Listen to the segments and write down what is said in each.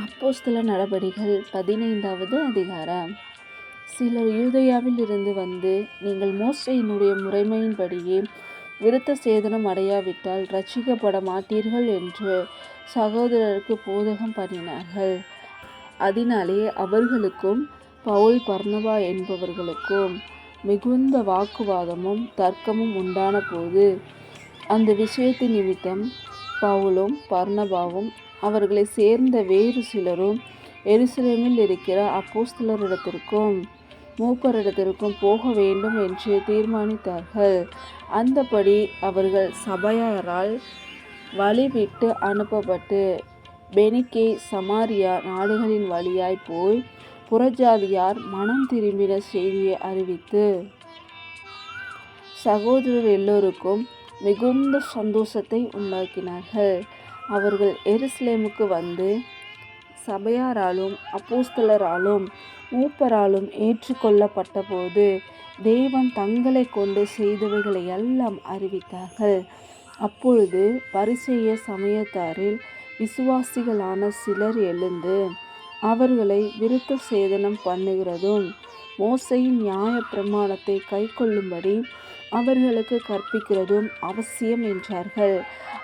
அப்போஸ்தல நடபடிகள் பதினைந்தாவது அதிகாரம். சிலர் யூதையாவில் இருந்து வந்து நீங்கள் மோசையினுடைய முறைமையின்படியே விருத்த சேதனம் அடையாவிட்டால் ரட்சிக்கப்பட மாட்டீர்கள் என்று சகோதரருக்கு போதகம் பண்ணினார்கள். அதனாலே அவர்களுக்கும் பவுல் பர்ணவா என்பவர்களுக்கும் மிகுந்த வாக்குவாதமும் தர்க்கமும் உண்டான போது அந்த விஷயத்தின் நிமித்தம் பவுலும் பர்ணபாவும் அவர்களை சேர்ந்த வேறு சிலரும் எருசலேமில் இருக்கிற அப்போஸ்தலரிடத்திற்கும் மூப்பரிடத்திற்கும் போக வேண்டும் என்று தீர்மானித்தார்கள். அந்தபடி அவர்கள் சபையாரால் வழிவிட்டு அனுப்பப்பட்டு பெனிக்கே சமாரியா நாடுகளின் வழியாய் போய் புறஜாதியார் மனம் திரும்பின செய்தியை அறிவித்து சகோதரர் எல்லோருக்கும் மிகுந்த சந்தோஷத்தை உண்டாக்கினார்கள். அவர்கள் எருசலேமுக்கு வந்து சபையாராலும் அப்போஸ்தலராலும் மூப்பராலும் ஏற்றுக்கொள்ளப்பட்ட போது தேவன் தங்களை கொண்டு செய்தவைகளை எல்லாம் அறிவித்தார்கள். அப்பொழுது பரிசெய்ய சமயத்தாரில் விசுவாசிகளான சிலர் எழுந்து அவர்களை விருத்த சேதனம் பண்ணுகிறதும் மோசையின் நியாய பிரமாணத்தை கை கொள்ளும்படி அவர்களுக்கு கற்பிக்கிறதும் அவசியம் என்றார்கள்.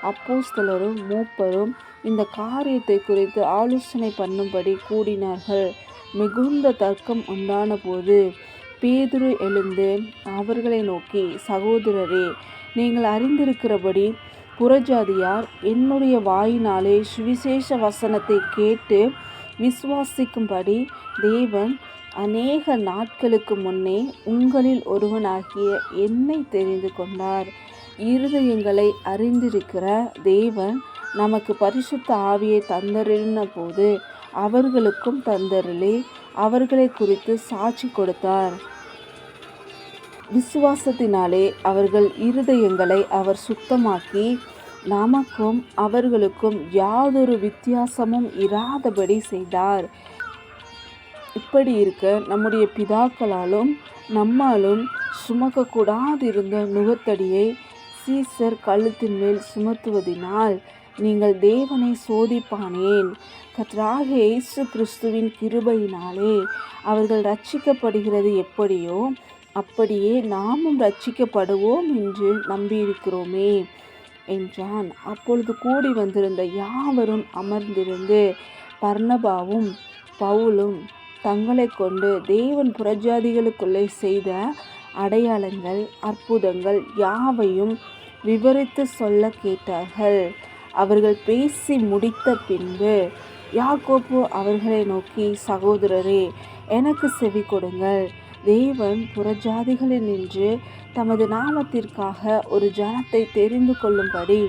அப்போஸ்தலரும் மூப்பரும் இந்த காரியத்தை குறித்து ஆலோசனை பண்ணும்படி கூடினார்கள். மிகுந்த தர்க்கம் உண்டான போது பேதுரு எழுந்து அவர்களை நோக்கி சகோதரரே நீங்கள் அறிந்திருக்கிறபடி புறஜாதியார் என்னுடைய வாயினாலே சுவிசேஷ வசனத்தை கேட்டு விசுவாசிக்கும்படி தேவன் அநேக நாட்களுக்கு முன்னே உங்களில் ஒருவனாகிய என்னை தெரிந்து கொண்டார். இருதயங்களை அறிந்திருக்கிற தேவன் நமக்கு பரிசுத்த ஆவியை தந்தருளின போது அவர்களுக்கும் தந்தருளி அவர்களை குறித்து சாட்சி கொடுத்தார். விசுவாசத்தினாலே அவர்கள் இருதயங்களை அவர் சுத்தமாக்கி நமக்கும் அவர்களுக்கும் யாதொரு வித்தியாசமும் இராதபடி செய்தார். இப்படி இருக்க நம்முடைய பிதாக்களாலும் நம்மாலும் சுமக்கக்கூடாதிருந்த நுகத்தடியை சீசர் கழுத்தின் மேல் சுமத்துவதினால் நீங்கள் தேவனை சோதிப்பானேன். கத்ராக இயேசு கிறிஸ்துவின் கிருபையினாலே அவர்கள் ரட்சிக்கப்படுகிறது எப்படியோ அப்படியே நாமும் ரட்சிக்கப்படுவோம் என்று நம்பியிருக்கிறோமே என்றான். அப்பொழுது கூடி வந்திருந்த யாவரும் அமர்ந்திருந்து பர்ணபாவும் பவுலும் தங்களை கொண்டு தேவன் புறஜாதிகளுக்குள்ளே செய்த அடையாளங்கள் அற்புதங்கள் யாவையும் விவரித்து சொல்ல கேட்டார்கள். அவர்கள் பேசி முடித்த பின்பு யாக்கோப்பு அவர்களை நோக்கி சகோதரரே எனக்கு செவி கொடுங்கள். தேவன் புறஜாதிகளில் நின்று தமது நாமத்திற்காக ஒரு ஜனத்தை தெரிந்து கொள்ளும்படி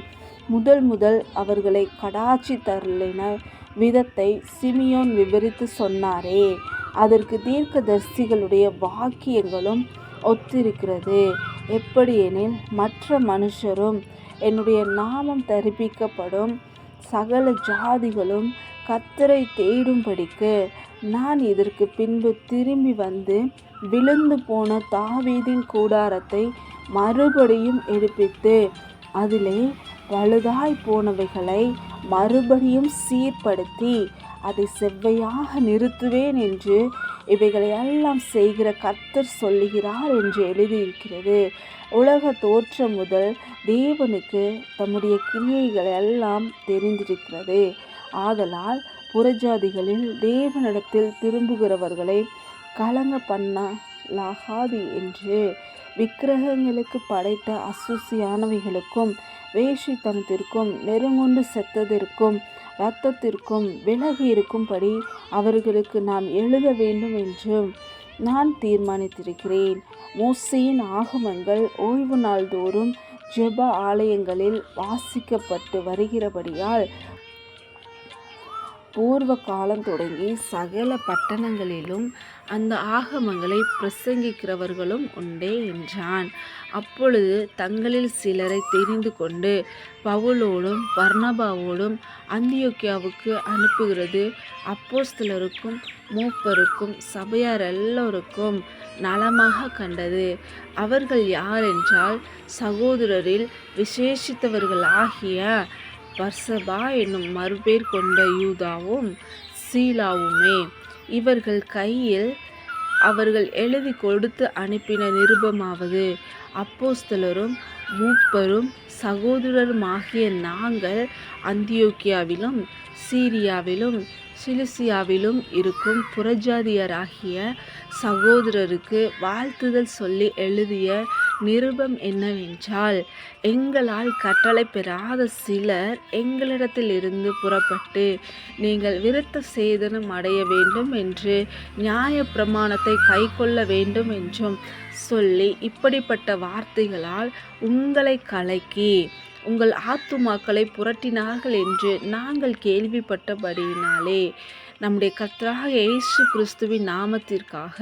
முதல் முதல் அவர்களை கடாச்சி தரலினர் விதத்தை சிமியோன் விவரித்து சொன்னாரே. அதற்கு தீர்க்கதர்சிகளுடைய வாக்கியங்களும் ஒத்திருக்கிறது. எப்படியெனில் மற்ற மனுஷரும் என்னுடைய நாமம் தரிப்பிக்கப்படும் சகல ஜாதிகளும் கத்தரை தேடும்படிக்கு நான் இதற்கு பின்பு திரும்பி வந்து விழுந்து போன தாவீதின் கூடாரத்தை மறுபடியும் எடுப்பித்து அதிலே பழுதாய் போனவைகளை மறுபடியும் சீர்படுத்தி அதை செவ்வையாக நிறுத்துவேன் என்று இவைகளை எல்லாம் செய்கிற கர்த்தர் சொல்லுகிறார் என்று எழுதியிருக்கிறது. உலக தோற்றம் முதல் தேவனுக்கு தம்முடைய கிரியைகள் எல்லாம் தெரிந்திருக்கிறது. ஆதலால் புறஜாதிகளில் தேவனிடத்தில் திரும்புகிறவர்களை கலங்க பண்ணலாகாது என்று விக்கிரகங்களுக்கு படைத்த அசூசியானவைகளுக்கும் வேஷித்தனத்திற்கும் நெருங்குண்டு செத்ததற்கும் இரத்தத்திற்கும் விலகி இருக்கும்படி அவர்களுக்கு நாம் எழுத வேண்டும் என்று நான் தீர்மானித்திருக்கிறேன். மோசையின் ஆகமங்கள் ஓய்வு நாள்தோறும் ஜெப ஆலயங்களில் வாசிக்கப்பட்டு வருகிறபடியால் பூர்வ காலம் தொடங்கி சகல பட்டணங்களிலும் அந்த ஆகமங்களை பிரசங்கிக்கிறவர்களும் உண்டே என்றான். அப்பொழுது தங்களில் சிலரை தெரிந்து கொண்டு பவுலோடும் பர்ணபாவோடும் அந்தியோக்கியாவுக்கு அனுப்புகிறது. அப்போஸ்தலருக்கும் மூப்பருக்கும் சபையார் எல்லோருக்கும் நலமாக கண்டது. அவர்கள் யாரென்றால் சகோதரரில் விசேஷித்தவர்கள் ஆகிய பர்சபா என்னும் மறுபேர் கொண்ட யூதாவும் சீலாவுமே இவர்கள் கையில் அவர்கள் எழுதி கொடுத்து அனுப்பின நிருபமாவது அப்போஸ்தலரும் மூப்பரும் சகோதரருமாகிய நாங்கள் அந்தியோக்கியாவிலும் சீரியாவிலும் சிலிசியாவிலும் இருக்கும் புறஜாதியராகிய சகோதரருக்கு வாழ்த்துதல் சொல்லி எழுதிய நிருபம் என்னவென்றால் எங்களால் கட்டளை பெறாத சிலர் எங்களிடத்திலிருந்து புறப்பட்டு நீங்கள் விருத்த சேதனம் அடைய வேண்டும் என்று நியாய பிரமாணத்தை கைக்கொள்ள வேண்டும் என்றும் சொல்லி இப்படிப்பட்ட வார்த்தைகளால் உங்களை கலக்கி உங்கள் ஆத்துமாக்களை புரட்டினார்கள் என்று நாங்கள் கேள்விப்பட்டபடியினாலே நம்முடைய கர்த்தராக இயேசு கிறிஸ்துவின் நாமத்திற்காக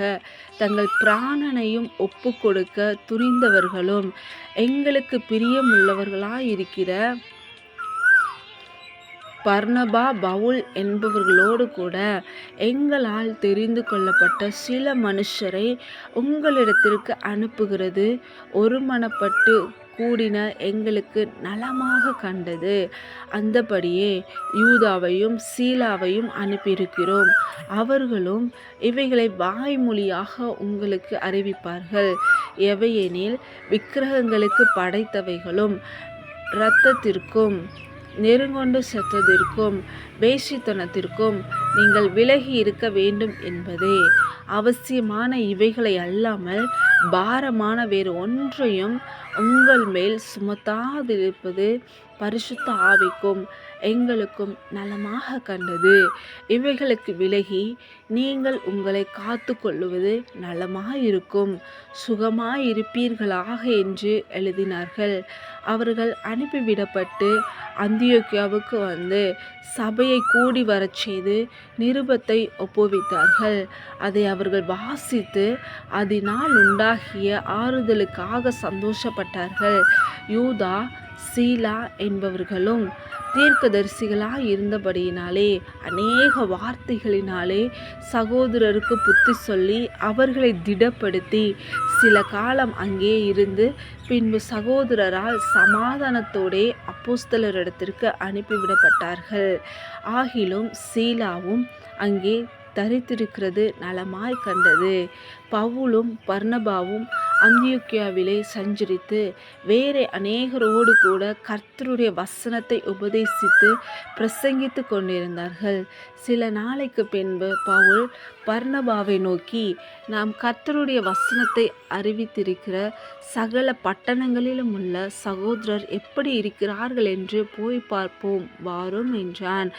தங்கள் பிராணனையும் ஒப்பு கொடுக்க துணிந்தவர்களும் எங்களுக்கு பிரியமுள்ளவர்களாயிருக்கிற பர்ணபா பவுல் என்பவர்களோடு கூட எங்களால் தெரிந்து கொள்ளப்பட்ட சில மனுஷரை உங்களிடத்திற்கு அனுப்புகிறது. ஒருமனப்பட்டு கூடின எங்களுக்கு நலமாக கண்டது. அந்தபடியே யூதாவையும் சீலாவையும் அனுப்பியிருக்கிறோம். அவர்களும் இவைகளை வாய்மொழியாக உங்களுக்கு அறிவிப்பார்கள். எவையெனில் விக்கிரகங்களுக்கு படைத்தவைகளும் இரத்தத்திற்கும் நெருங்கொண்டு செத்ததிற்கும் வேஷித்தனத்திற்கும் நீங்கள் விலகி இருக்க வேண்டும் என்பதே அவசியமான இவைகளை அல்லாமல் பாரமான வேறு ஒன்றையும் உங்கள் மேல் சுமத்தாதிருப்பது பரிசுத்த ஆவிக்கும் எங்களுக்கும் நலமாக கண்டது. இவைகளுக்கு விலகி நீங்கள் உங்களை காத்து கொள்ளுவது நலமாயிருக்கும் சுகமாயிருப்பீர்களாக என்று எழுதினார்கள். அவர்கள் அனுப்பிவிடப்பட்டு அந்தியோக்கியாவுக்கு வந்து சபையை கூடி வரச் செய்து நிருபத்தை ஒப்புவித்தார்கள். அதை அவர்கள் வாசித்து அதனால் உண்டாகிய ஆறுதலுக்காக சந்தோஷப்பட்டார்கள். யூதா சீலா என்பவர்களும் தீர்க்கதரிசிகளாக இருந்தபடியினாலே அநேக வார்த்தைகளினாலே சகோதரருக்கு புத்தி சொல்லி அவர்களை திடப்படுத்தி சில காலம் அங்கே இருந்து பின்பு சகோதரரால் சமாதானத்தோடே அப்போஸ்தலரிடத்திற்கு அனுப்பிவிடப்பட்டார்கள். ஆகிலும் சீலாவும் அங்கே தரித்திருக்கிறது நலமாய் கண்டது. பவுலும் பர்ணபாவும் அந்தியோக்கியாவிலே சஞ்சரித்து வேறு அநேகரோடு கூட கர்த்தருடைய வசனத்தை உபதேசித்து பிரசங்கித்து கொண்டிருந்தார்கள். சில நாளைக்கு பின்பு பவுல் பர்ணபாவை நோக்கி நாம் கர்த்தருடைய வசனத்தை அறிவித்திருக்கிற சகல பட்டணங்களிலும் உள்ள சகோதரர் எப்படி இருக்கிறார்கள் என்று போய் பார்ப்போம் வாரும் என்றான்.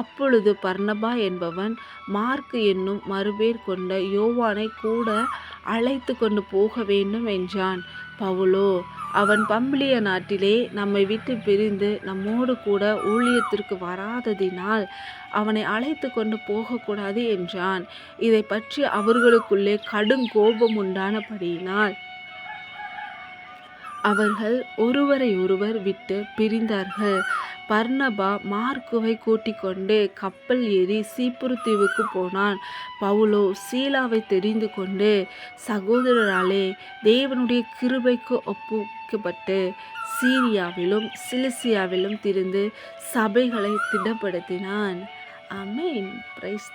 அப்பொழுது பர்ணபா என்பவன் மார்க் என்னும் மறுபேர் கொண்ட யோவானை கூட அழைத்து கொண்டு போக வேண்டும் வேண்டும் என்றான் பவுலோ அவன் பம்பிளிய நாட்டிலே நம்மை விட்டு பிரிந்து நம்மோடு கூட ஊழியத்திற்கு வராததினால் அவனை அழைத்து கொண்டு போகக்கூடாது என்றான். இதை பற்றி அவர்களுக்குள்ளே கடும் கோபம் உண்டானபடியினால் அவர்கள் ஒருவரை ஒருவர் விட்டு பிரிந்தார்கள். பர்ணபா மார்க்குவை கூட்டிக் கொண்டு கப்பல் ஏறி சீப்புரு தீவுக்கு போனான். பவுலோ சீலாவை தெரிந்து கொண்டு சகோதரராலே தேவனுடைய கிருபைக்கு ஒப்புக்கப்பட்டு சீரியாவிலும் சிலிசியாவிலும் திரிந்து சபைகளை திடப்படுத்தினான். அமேன் பிரைஸ்